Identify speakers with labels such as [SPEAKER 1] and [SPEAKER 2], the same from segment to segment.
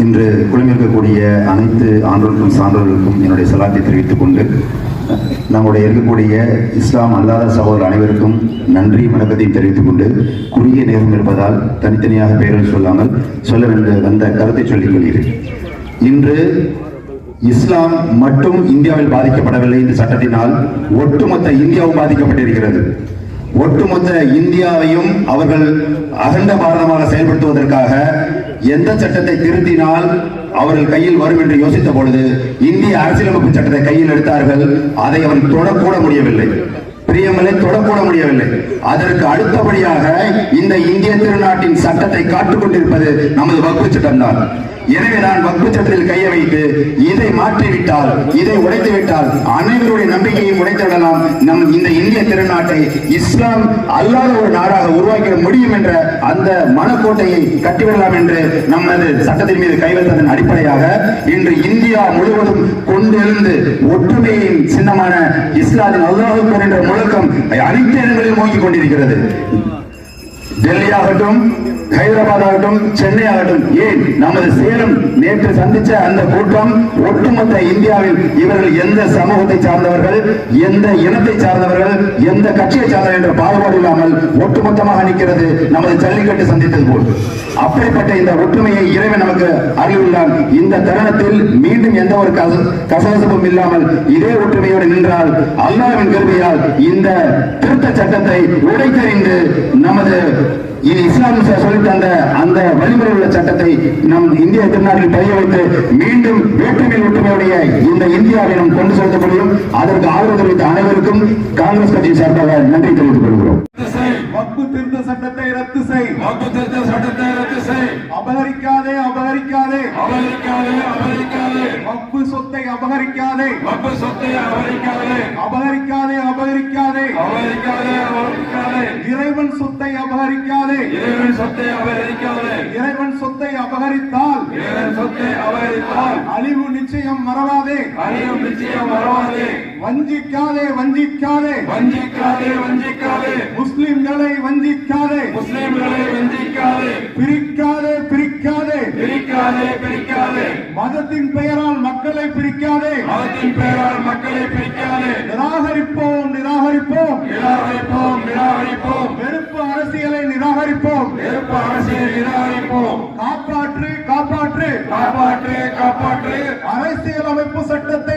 [SPEAKER 1] இன்று குழுமிருக்கக்கூடிய அனைத்து ஆண்டோருக்கும் சான்றோர்களுக்கும் என்னுடைய சலாத்தை தெரிவித்துக் கொண்டு நம்முடைய இருக்கக்கூடிய இஸ்லாம் அல்லாத சகோதரர் அனைவருக்கும் நன்றி வணக்கத்தையும் தெரிவித்துக் கொண்டு குறுகிய நேரம் இருப்பதால் தனித்தனியாக பெயர்கள் சொல்லாமல் சொல்ல வேண்டிய வந்த கருத்தை சொல்லிக் கொள்கிறேன். இன்று இஸ்லாம் மட்டும் இந்தியாவில் பாதிக்கப்படவில்லை இந்த சட்டத்தினால் ஒட்டுமொத்த இந்தியாவும் பாதிக்கப்பட்டிருக்கிறது. ஒட்டுமொத்த இந்தியாவையும் அவர்கள் அகண்ட பாரதமாக செயல்படுத்துவதற்காக எந்த சட்டத்தை திருத்தினால் அவர்கள் கையில் வரும் என்று யோசித்த பொழுது இந்திய அரசியலமைப்பு சட்டத்தை கையில் எடுத்தார்கள் அதை அவர்கள் தொடக்கூட முடியவில்லை. பிரியமலை தொடக்கூட முடியவில்லை. அதற்கு அடுத்தபடியாக இந்த இந்திய திருநாட்டின் சட்டத்தை காட்டுக் கொண்டிருப்பது நமது வகுப்பு சட்டம்தான் எனவே நான் வகுப்பு சட்டத்தில் கையை வைத்து இதை மாற்றிவிட்டால் இதை உடைத்து விட்டால் அனைவருடைய நம்பிக்கையும் உடைத்துவிடலாம் நம் இந்த இந்திய திருநாட்டை இஸ்லாம் அல்லாத ஒரு நாடாக உருவாக்கிட முடியும் என்ற அந்த மனக்கோட்டையை கட்டிவிடலாம் என்று நமது சட்டத்தின் மீது கை அடிப்படையாக இன்று இந்தியா முழுவதும் கொண்டிருந்து ஒற்றுமையின் சின்னமான இஸ்லாமின் அல்லாஹுக்கு என்ற முழக்கம் அனைத்து இடங்களிலும் ஓங்கிக் கொண்டிருக்கிறது. டெல்லி ஆகட்டும் ஹைதராபாத் ஆகட்டும் சென்னை ஆகட்டும் ஏன் நமது சேலம் நேற்று சந்திச்ச அந்த கூட்டம் ஒட்டுமொத்த இந்தியாவில் இவர்கள் எந்த சமூகத்தை சார்ந்தவர்கள் எந்த இனத்தை சார்ந்தவர்கள் எந்த கட்சியை சார்ந்தவர்கள் என்ற பாகுபாடு இல்லாமல் ஒட்டுமொத்தமாக நிற்கிறது நமது ஜல்லிக்கட்டு சந்தித்தது போல் அப்படிப்பட்ட இந்த ஒற்றுமையை இறைவன் நமக்கு அறிவுள்ளான். இந்த தருணத்தில் மீண்டும் எந்த ஒரு கச- கசகசப்பும் இல்லாமல் இதே ஒற்றுமையோடு நின்றால் அல்லாவின் கருவியால் இந்த திருத்த சட்டத்தை உடைத்தறிந்து நமது இது இஸ்லாமிய சொல்லி தந்த அந்த வழிமுறை உள்ள சட்டத்தை நம் இந்திய திருநாட்டில் பதிய வைத்து மீண்டும் வேற்றுமை ஒற்றுமையுடைய இந்த இந்தியாவை நாம் கொண்டு செலுத்த முடியும் அதற்கு ஆதரவு தெரிவித்த அனைவருக்கும் காங்கிரஸ் கட்சியின் சார்பாக நன்றி தெரிவித்துக் கொள்கிறோம்.
[SPEAKER 2] வக்பு திருத்த சட்டத்தை ரத்து செய்.
[SPEAKER 3] வகுப்பு திருத்த சட்டத்தை ரத்து செய்.
[SPEAKER 2] அபகரிக்காதே அபகரிக்காதே.
[SPEAKER 3] அமெரிக்காவே அமெரிக்காவே
[SPEAKER 2] வக்பு சொத்தை அபகரிக்காதே.
[SPEAKER 3] வகுப்பு சொத்தை அமெரிக்காவே
[SPEAKER 2] அபகரிக்காதே அபகரிக்காதே.
[SPEAKER 3] அமெரிக்காவே அமெரிக்காவே
[SPEAKER 2] இறைவன் சொத்தை அபகரிக்காதே.
[SPEAKER 3] இறைவன் சொத்தை அமெரிக்காவே
[SPEAKER 2] இறைவன் சொத்தை அபகரித்தால்
[SPEAKER 3] இறைவன் சொத்தை அமெரிக்கால்
[SPEAKER 2] அழிவு நிச்சயம் மறவாதே.
[SPEAKER 3] அழியும் நிச்சயம் வரவாதே
[SPEAKER 2] வஞ்சிக்காதே வஞ்சிக்காதே.
[SPEAKER 3] வஞ்சிக்காதே வஞ்சிக்காதே.
[SPEAKER 2] முஸ்லிம்களை வஞ்சிக்காதே.
[SPEAKER 3] முஸ்லிம்களை வஞ்சிக்காதே.
[SPEAKER 2] பிரிக்காதே பிரிக்காதே.
[SPEAKER 3] பிரிக்காதே பிரிக்காதே.
[SPEAKER 2] மதத்தின் பெயரால் மக்களை பிரிக்காதே.
[SPEAKER 3] மதத்தின் பெயரால் மக்களை பிரிக்காதே.
[SPEAKER 2] நிராகரிப்போம் நிராகரிப்போம்.
[SPEAKER 3] நிராகரிப்போம் நிராகரிப்போம்.
[SPEAKER 2] வெறுப்பு அரசியலை நிராகரிப்போம்.
[SPEAKER 3] நெருப்பு அரசியல் நிராகரிப்போம்.
[SPEAKER 2] காப்பாற்று காப்பாற்று.
[SPEAKER 3] காப்பாற்று காப்பாற்று.
[SPEAKER 2] அரசியலமைப்பு சட்டத்தை காப்பாற்று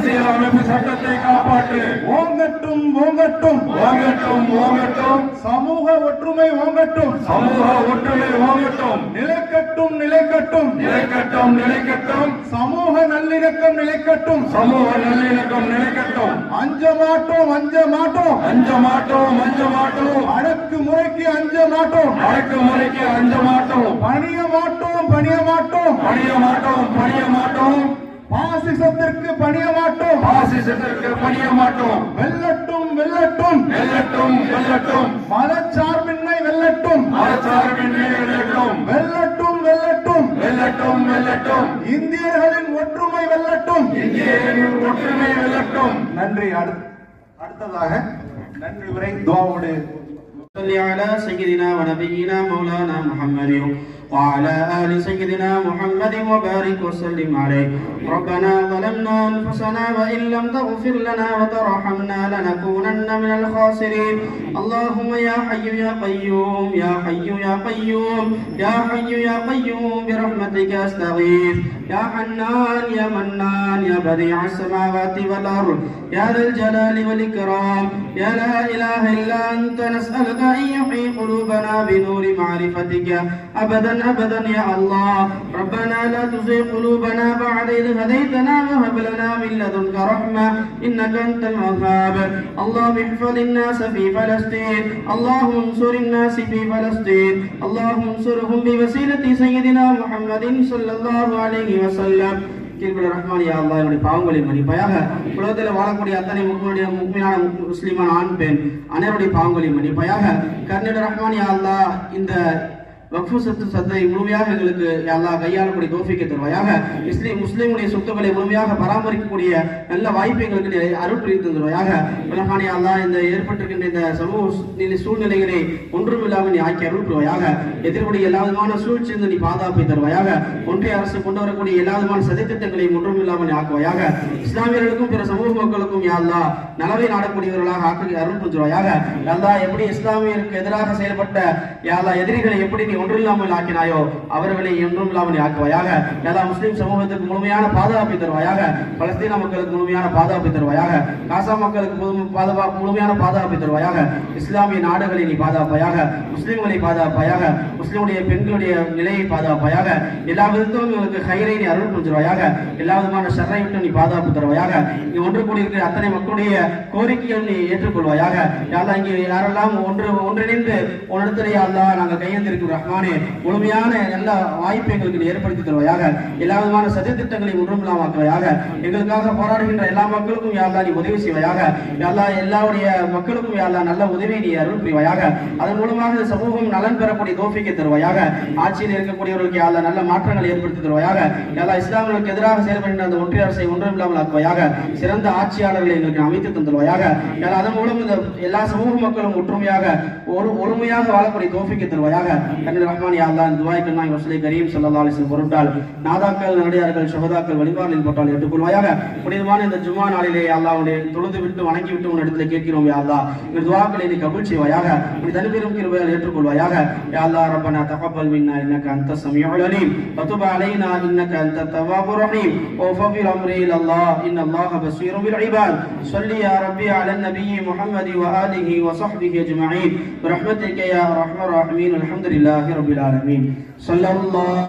[SPEAKER 3] அரசியல் அமைப்பு சட்டத்தை காப்பாற்று.
[SPEAKER 2] ஓங்கட்டும் ஓங்கட்டும்.
[SPEAKER 3] ஓங்கட்டும் ஓங்கட்டும்.
[SPEAKER 2] சமூக ஒற்றுமை ஓங்கட்டும்.
[SPEAKER 3] சமூக ஒற்றுமை ஓங்கட்டும்.
[SPEAKER 2] நிலைக்கட்டும் நிலைக்கட்டும்.
[SPEAKER 3] நிலைக்கட்டும் நிலைக்கட்டும்.
[SPEAKER 2] சமூக நல்லிணக்கம் நிலைக்கட்டும்.
[SPEAKER 3] சமூக நல்லிணக்கம் நிலைக்கட்டும்.
[SPEAKER 2] அஞ்ச மாட்டோம் அஞ்ச மாட்டோம்.
[SPEAKER 3] அஞ்ச மாட்டோம் அஞ்ச மாட்டோம்.
[SPEAKER 2] அடக்கு முறைக்கு அஞ்ச மாட்டோம்.
[SPEAKER 3] அடக்குமுறைக்கு அஞ்ச மாட்டோம்.
[SPEAKER 2] பணிய மாட்டோம் பணிய மாட்டோம்.
[SPEAKER 3] பணிய மாட்டோம் பணிய மாட்டோம்.
[SPEAKER 2] பாசிசத்திற்கு பணிய மாட்டோம்
[SPEAKER 3] பாசிசத்திற்கு பணிய மாட்டோம்
[SPEAKER 2] வெல்லட்டும் வெல்லட்டும்
[SPEAKER 3] வெல்லட்டும் வெல்லட்டும்
[SPEAKER 2] மதச்சார்பின்மை வெல்லட்டும்
[SPEAKER 3] மதச்சார்பின்மை வெல்லட்டும்
[SPEAKER 2] வெல்லட்டும் வெல்லட்டும்
[SPEAKER 3] வெல்லட்டும் வெல்லட்டும்
[SPEAKER 2] இந்தியர்களின் ஒற்றுமை வெல்லட்டும்
[SPEAKER 3] இந்தியரின் ஒற்றுமை வெல்லட்டும்
[SPEAKER 2] நன்றி அடுத்- அடுத்ததாக நன்றி உரை துவாவோடு
[SPEAKER 4] صل على سيدنا ونبينا مولانا محمد وعلى آل سيدنا محمد وبارك وسلم عليه. ربنا ظلمنا أنفسنا وإن لم تغفر لنا وترحمنا لنكونن من الخاسرين. اللهم يا حي يا قيوم يا حي يا قيوم يا حي يا قيوم برحمتك أستغيث. يا حنان يا منان يا بديع السماوات والأرض يا ذا الجلال والإكرام. يا لا إله إلا أنت نسألك أن يحيي قلوبنا بنور معرفتك. أبدا أبدا يا الله ربنا لا تزغ قلوبنا بعد إذ هديتنا وهب لنا من لدنك رحمة إنك أنت الوهاب اللهم احفظ الناس في فلسطين اللهم انصر الناس في فلسطين اللهم انصرهم بوسيلة سيدنا محمد صلى الله عليه وسلم கீழ்பட ரஹ்மான் யா அல்லாஹ் என்னுடைய பாவங்களை மன்னிப்பாயாக உலகத்தில் வாழக்கூடிய அத்தனை முக்களுடைய முக்மீனான முக்- முஸ்லிமான ஆண் பெண் அனைவருடைய பாவங்களை மன்னிப்பாயாக கர்ணிட ரஹ்மான் யா அல்லாஹ் இந்த வக்ஃபு சொத்து சத்தை முழுமையாக எங்களுக்கு அல்லா கையாளக்கூடிய தோஃபிக்கு தருவாயாக. இஸ்லீம் முஸ்லீமுடைய சொத்துக்களை முழுமையாக பராமரிக்கக்கூடிய நல்ல வாய்ப்பு எங்களுக்கு அருள் புரிந்து தருவாயாக. உலகானி அல்லா இந்த ஏற்பட்டிருக்கின்ற இந்த சமூக சூழ்நிலைகளை ஒன்றும் இல்லாமல் நீ ஆக்கி அருள் புரிவாயாக. எதிர்க்கூடிய எல்லா விதமான சூழ்ச்சியிருந்து நீ பாதுகாப்பை தருவாயாக. ஒன்றிய அரசு கொண்டு வரக்கூடிய எல்லா விதமான சதித்திட்டங்களையும் ஒன்றும் இல்லாமல் நீ ஆக்குவாயாக. இஸ்லாமியர்களுக்கும் பிற சமூக மக்களுக்கும் யாழ்லா நலவை நாடக்கூடியவர்களாக ஆக்கி அருள் புரிவாயாக யா எப்படி இஸ்லாமியருக்கு எதிராக செயல்பட்ட யாழ்லா எதிரிகளை எப்படி நீ ஒன்றில்லாமல் ஆக்கினாயோ அவர்களை ஒன்றும் இல்லாமல் ஆக்குவாயாக எல்லா முஸ்லீம் சமூகத்துக்கு முழுமையான பாதுகாப்பை தருவாயாக. பலஸ்தீன மக்களுக்கு முழுமையான பாதுகாப்பை தருவாயாக. காசா மக்களுக்கு முழு- பாதுகாப்பு முழுமையான பாதுகாப்பை தருவாயாக. இஸ்லாமிய நாடுகளை நீ பாதுகாப்பாயாக. முஸ்லீம்களை பாதுகாப்பாயாக. முஸ்லீமுடைய பெண்களுடைய நிலையை பாதுகாப்பாயாக. எல்லா விதத்திலும் எங்களுக்கு ஹைரை நீ அருள் புரிஞ்சிருவாயாக. எல்லா விதமான ஷர்ரை விட்டு நீ பாதுகாப்பு தருவாயாக. இங்கே ஒன்று கூடியிருக்கிற அத்தனை மக்களுடைய கோரிக்கைகள் நீ ஏற்றுக்கொள்வாயாக. யாரா இங்கே யாரெல்லாம் ஒன்று ஒன்றிணைந்து உன்னிடத்திலே அல்லா நாங்கள் கையெழுந்திருக்கிறோம். ரஹ்மானே முழுமையான எல்லா வாய்ப்பை எங்களுக்கு ஏற்படுத்தி தருவாயாக. எல்லா விதமான சதித்திட்டங்களை ஒன்றுமில்லாமாக்குவையாக எங்களுக்காக போராடுகின்ற எல்லா மக்களுக்கும் யாரா நீ உதவி செய்வாயாக. யாரா எல்லாருடைய மக்களுக்கும் யாரா நல்ல உதவியை நீ அருள் புரிவாயாக. அதன் மூலமாக இந்த சமூகம் நலன் பெறக்கூடிய தோஃபிக்கை தருவாயாக. ஆட்சியில் இருக்கக்கூடியவர்களுக்கு யாரா நல்ல மாற்றங்களை ஏற்படுத்தி தருவாயாக. யாரா இஸ்லாமியர்களுக்கு எதிராக செயல்படுகின்ற அந்த ஒன்றிய அரசை ஒன்றுமில்லாமல் ஆக்குவாயாக. சிறந்த ஆட்சியாளர்களை எங்களுக்கு அமைத்து தந்துருவாயாக யாரா அதன் மூலம் இந்த எல்லா சமூக மக்களும் ஒற்றுமையாக ஒரு ஒருமையாக வாழக்கூடிய தோஃபிக்கை தருவாயாக. கண்ணி ரஹ்மான் யா அல்லாஹ் துவாய்க்கு நாய் வசலை கரீம் ஸல்லல்லாஹு அலைஹி வஸல்லம் பொருட்டால் நாதாக்கள் நடிகார்கள் சுகதாக்கள் வழிபாடுகளில் போட்டால் ஏற்றுக்கொள்வாயாக புனிதமான இந்த ஜும்மா நாளிலே யா அல்லாஹ்வுடைய தொழுது விட்டு வணங்கி விட்டு உன் இடத்துல கேட்கிறோம் யா அல்லாஹ் இந்த துவாக்களை நீ கபூல் செய்வாயாக நீ தனிப்பெரும் கிருபையால் ஏற்றுக்கொள்வாயாக யா அல்லாஹ் ரப்பனா தகப்பல் மின்னா இன்னக அன்த சமீஉல் அலீம் வதுப் அலைனா இன்னக அன்த தவ்வாபுர் ரஹீம் وفضل امري الى الله ان الله بصير بالعباد صل يا ربي على النبي محمد واله وصحبه اجمعين برحمتك يا ارحم الراحمين الحمد لله ரபில் ஆலமீன். சொல்லம்மா.